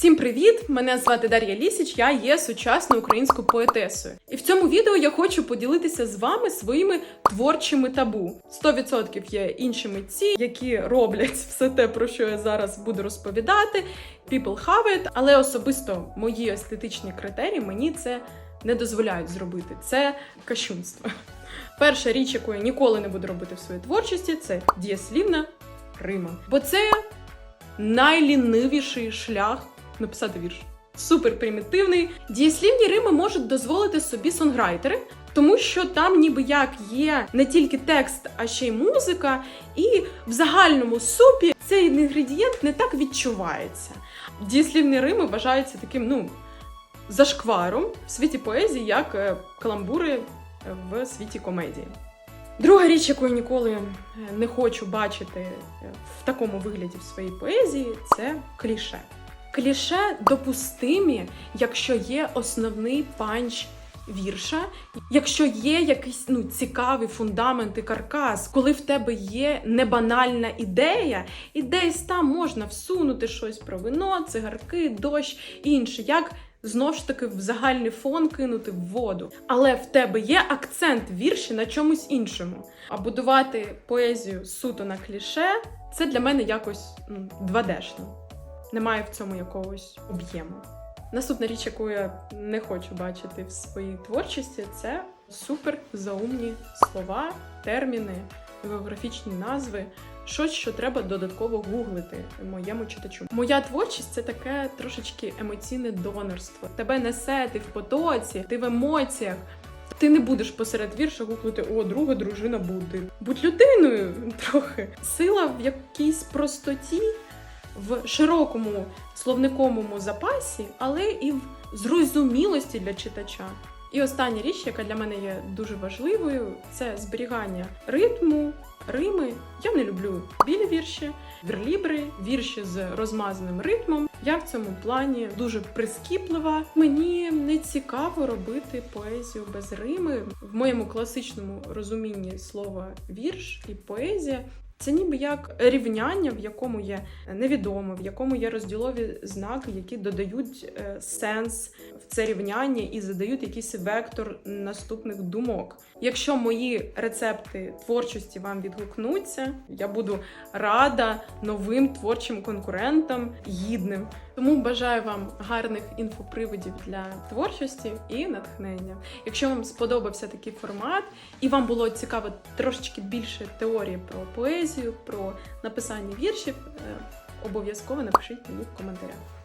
Всім привіт! Мене звати Дар'я Лісіч, я є сучасною українською поетесою. І в цьому відео я хочу поділитися з вами своїми творчими табу. 100% є інші митці, які роблять все те, про що я зараз буду розповідати. People have it, але особисто мої естетичні критерії мені це не дозволяють зробити. Це кощунство. Перша річ, яку я ніколи не буду робити в своїй творчості, це дієслівна Рима. Бо це найлінивіший шлях написати вірш. Супер примітивний. Дієслівні рими можуть дозволити собі сонграйтери, тому що там ніби як є не тільки текст, а ще й музика, і в загальному супі цей інгредієнт не так відчувається. Дієслівні рими вважаються таким, ну, зашкваром в світі поезії, як е, каламбури е, в світі комедії. Друга річ, яку я ніколи е, не хочу бачити в такому вигляді в своїй поезії, це кліше. Кліше допустимі, якщо є основний панч вірша, якщо є якийсь ну цікавий фундамент і каркас, коли в тебе є небанальна ідея, і десь там можна всунути щось про вино, цигарки, дощ інше, як знов ж таки в загальний фон кинути в воду. Але в тебе є акцент вірші на чомусь іншому. А будувати поезію суто на кліше це для мене якось ну, 2D-шно немає в цьому якогось об'єму. Наступна річ, яку я не хочу бачити в своїй творчості, це супер заумні слова, терміни, географічні назви. Щось, що треба додатково гуглити моєму читачу. Моя творчість це таке трошечки емоційне донорство. Тебе несе, ти в потоці, ти в емоціях. Ти не будеш посеред вірша гуглити о, друга дружина буде. Будь людиною трохи. Сила в якійсь простоті в широкому словниковому запасі, але і в зрозумілості для читача. І остання річ, яка для мене є дуже важливою, це зберігання ритму, рими. Я не люблю білі вірші, верлібри, вірші з розмазаним ритмом. Я в цьому плані дуже прискіплива. Мені не цікаво робити поезію без рими. В моєму класичному розумінні слова вірш і поезія це ніби як рівняння, в якому є невідоме, в якому є розділові знаки, які додають е, сенс в це рівняння і задають якийсь вектор наступних думок. Якщо мої рецепти творчості вам відгукнуться, я буду рада новим творчим конкурентам гідним. Тому бажаю вам гарних інфоприводів для творчості і натхнення. Якщо вам сподобався такий формат і вам було цікаво трошечки більше теорії про поезію, про написання віршів, е, обов'язково напишіть мені в коментарях.